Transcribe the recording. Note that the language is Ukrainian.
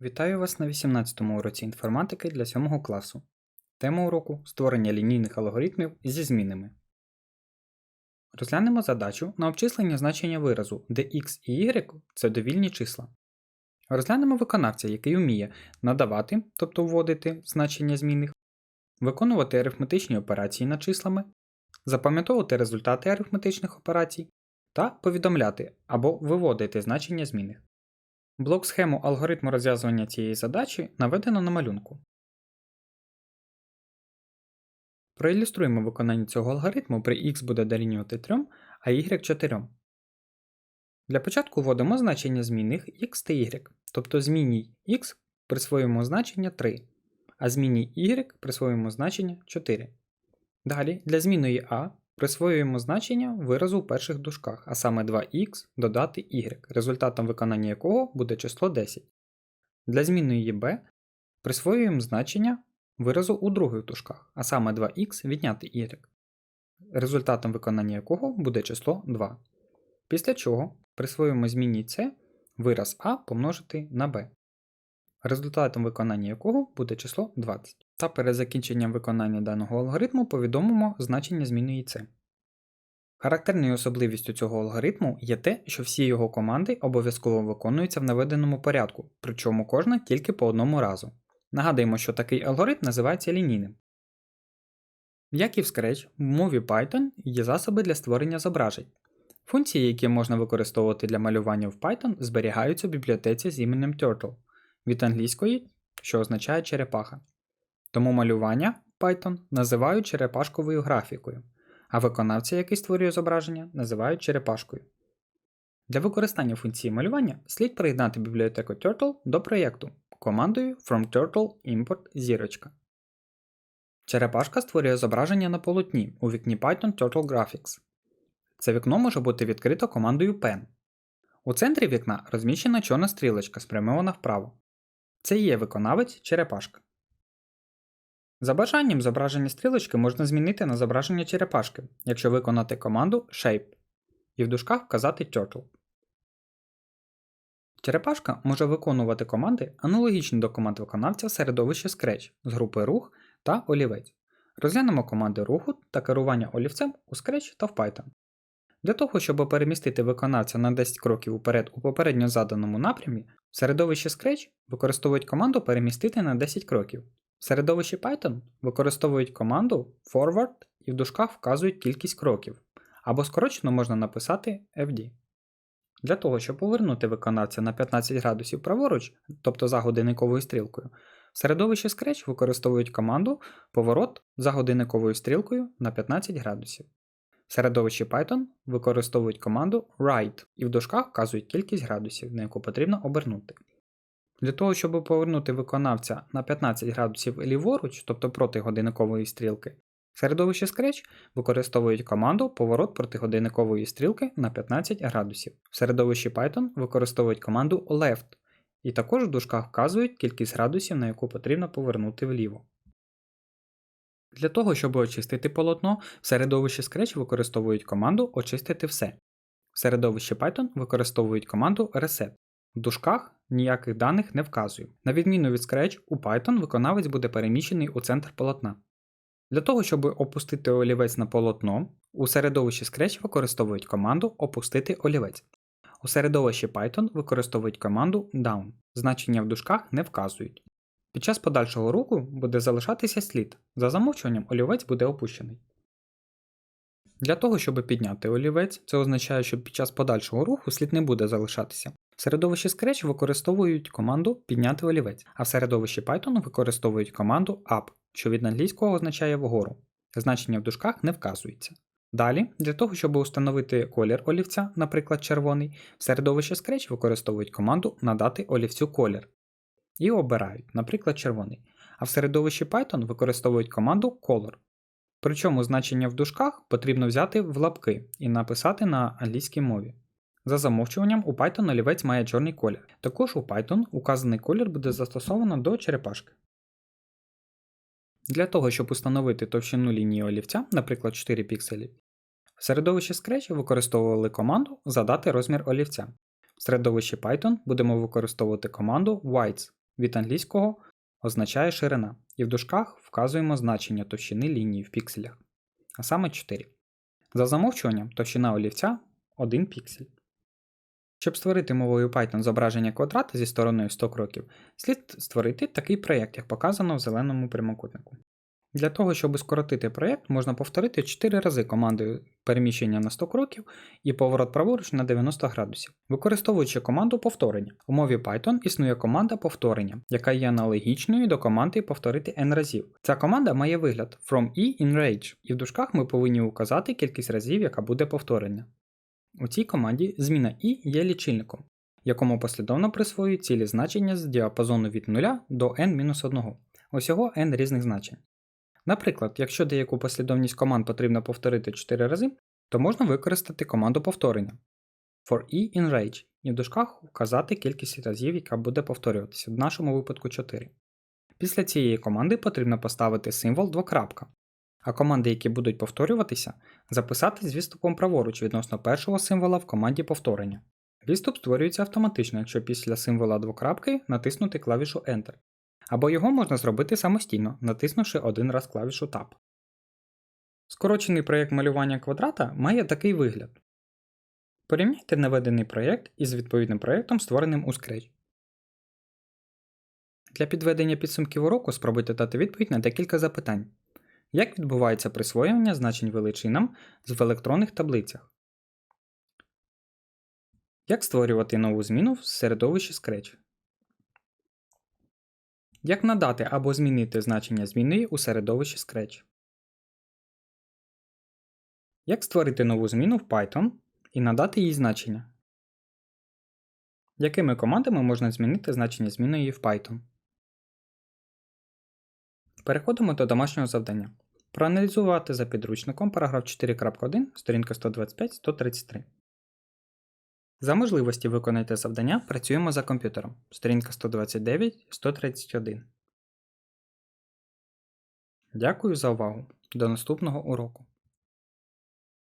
Вітаю вас на 18 му уроці інформатики для 7 класу. Тема уроку створення лінійних алгоритмів зі змінами. Розглянемо задачу на обчислення значення виразу, де x і y це довільні числа. Розглянемо виконавця, який вміє надавати, тобто вводити значення змінних, виконувати арифметичні операції над числами, запам'ятовувати результати арифметичних операцій та повідомляти або виводити значення змінних. Блок схему алгоритму розв'язування цієї задачі наведено на малюнку. Проілюструємо виконання цього алгоритму при x буде дорівнювати 3, а y 4. Для початку вводимо значення змінних x та y, тобто змінній x присвоюємо значення 3, а змінній y присвоюємо значення 4. Далі для змінної a Присвоюємо значення виразу в перших дужках, а саме 2х додати y, результатом виконання якого буде число 10. Для змінної b присвоюємо значення виразу у других дужках, а саме 2х відняти y, результатом виконання якого буде число 2. Після чого присвоюємо змінній c вираз а помножити на b, результатом виконання якого буде число 20. Та перед закінченням виконання даного алгоритму повідомимо значення змінної c. Характерною особливістю цього алгоритму є те, що всі його команди обов'язково виконуються в наведеному порядку, причому кожна тільки по одному разу. Нагадуємо, що такий алгоритм називається лінійним. Як і в Scratch, в мові Python є засоби для створення зображень. Функції, які можна використовувати для малювання в Python, зберігаються в бібліотеці з іменем Turtle від англійської, що означає черепаха. Тому малювання Python називають черепашковою графікою, а виконавця, який створює зображення, називають черепашкою. Для використання функції малювання слід приєднати бібліотеку Turtle до проєкту командою FromTurtle import зірочка. Черепашка створює зображення на полотні у вікні Python Turtle Graphics. Це вікно може бути відкрито командою Pen. У центрі вікна розміщена чорна стрілочка, спрямована вправо. Це є виконавець черепашка. За бажанням зображення стрілочки можна змінити на зображення черепашки, якщо виконати команду Shape і в дужках вказати Turtle. Черепашка може виконувати команди, аналогічні до команд виконавця в середовищі Scratch з групи рух та олівець. Розглянемо команди руху та керування олівцем у Scratch та в Python. Для того, щоб перемістити виконавця на 10 кроків уперед у попередньо заданому напрямі, в середовищі Scratch використовують команду перемістити на 10 кроків. В середовищі Python використовують команду forward і в дужках вказують кількість кроків, або скорочено можна написати FD. Для того, щоб повернути виконавця на 15 градусів праворуч, тобто за годинниковою стрілкою, в середовищі Scratch використовують команду поворот за годинниковою стрілкою на 15 градусів. В середовищі Python використовують команду right і в дужках вказують кількість градусів, на яку потрібно обернути. Для того, щоб повернути виконавця на 15 градусів ліворуч, тобто проти годинникової стрілки, в середовищі Scratch використовують команду поворот проти годинникової стрілки на 15 градусів. В середовищі Python використовують команду left, і також в дужках вказують кількість градусів, на яку потрібно повернути вліво. Для того, щоб очистити полотно, в середовищі Scratch використовують команду очистити все. В середовищі Python використовують команду reset. В дужках ніяких даних не вказую. На відміну від Scratch, у Python виконавець буде переміщений у центр полотна. Для того, щоб опустити олівець на полотно, у середовищі Scratch використовують команду Опустити олівець. У середовищі Python використовують команду Down. Значення в дужках не вказують. Під час подальшого руху буде залишатися слід. За замовчуванням олівець буде опущений. Для того, щоб підняти олівець, це означає, що під час подальшого руху слід не буде залишатися. В середовищі Scratch використовують команду підняти олівець, а в середовищі Python використовують команду up, що від англійського означає вгору. Значення в дужках не вказується. Далі, для того, щоб установити колір олівця, наприклад, червоний, в середовищі Scratch використовують команду надати олівцю колір. І обирають, наприклад, червоний. А в середовищі Python використовують команду color. Причому значення в дужках потрібно взяти в лапки і написати на англійській мові. За замовчуванням, у Python олівець має чорний колір. Також у Python указаний колір буде застосовано до черепашки. Для того, щоб установити товщину лінії олівця, наприклад 4 пікселі, в середовищі Scratch використовували команду задати розмір олівця. В середовищі Python будемо використовувати команду whites від англійського означає ширина, і в дужках вказуємо значення товщини лінії в пікселях, а саме 4. За замовчуванням товщина олівця 1 піксель. Щоб створити мовою Python зображення квадрата зі стороною 100 кроків, слід створити такий проєкт, як показано в зеленому прямокутнику. Для того, щоб скоротити проєкт, можна повторити 4 рази командою переміщення на 100 кроків і поворот праворуч на 90 градусів, використовуючи команду повторення. У мові Python існує команда повторення, яка є аналогічною до команди повторити n разів. Ця команда має вигляд from e in range, і в дужках ми повинні указати кількість разів, яка буде повторення. У цій команді зміна і є лічильником, якому послідовно присвоюють цілі значення з діапазону від 0 до n-1, усього n різних значень. Наприклад, якщо деяку послідовність команд потрібно повторити 4 рази, то можна використати команду повторення for e in range і в дужках вказати кількість разів, яка буде повторюватися, в нашому випадку 4. Після цієї команди потрібно поставити символ двокрапка, а команди, які будуть повторюватися, записати з відступом праворуч відносно першого символа в команді повторення. Відступ створюється автоматично, якщо після символа двокрапки натиснути клавішу Enter. Або його можна зробити самостійно, натиснувши один раз клавішу Tab. Скорочений проєкт малювання квадрата має такий вигляд. Порівняйте наведений проєкт із відповідним проєктом, створеним у Scratch. Для підведення підсумків уроку спробуйте дати відповідь на декілька запитань. Як відбувається присвоювання значень величинам в електронних таблицях? Як створювати нову зміну в середовищі Scratch? Як надати або змінити значення зміни у середовищі Scratch? Як створити нову зміну в Python і надати їй значення? Якими командами можна змінити значення зміни в Python? Переходимо до домашнього завдання. Проаналізувати за підручником параграф 4.1, сторінка 125-133. За можливості виконайте завдання працюємо за комп'ютером. Сторінка 129-131. Дякую за увагу. До наступного уроку.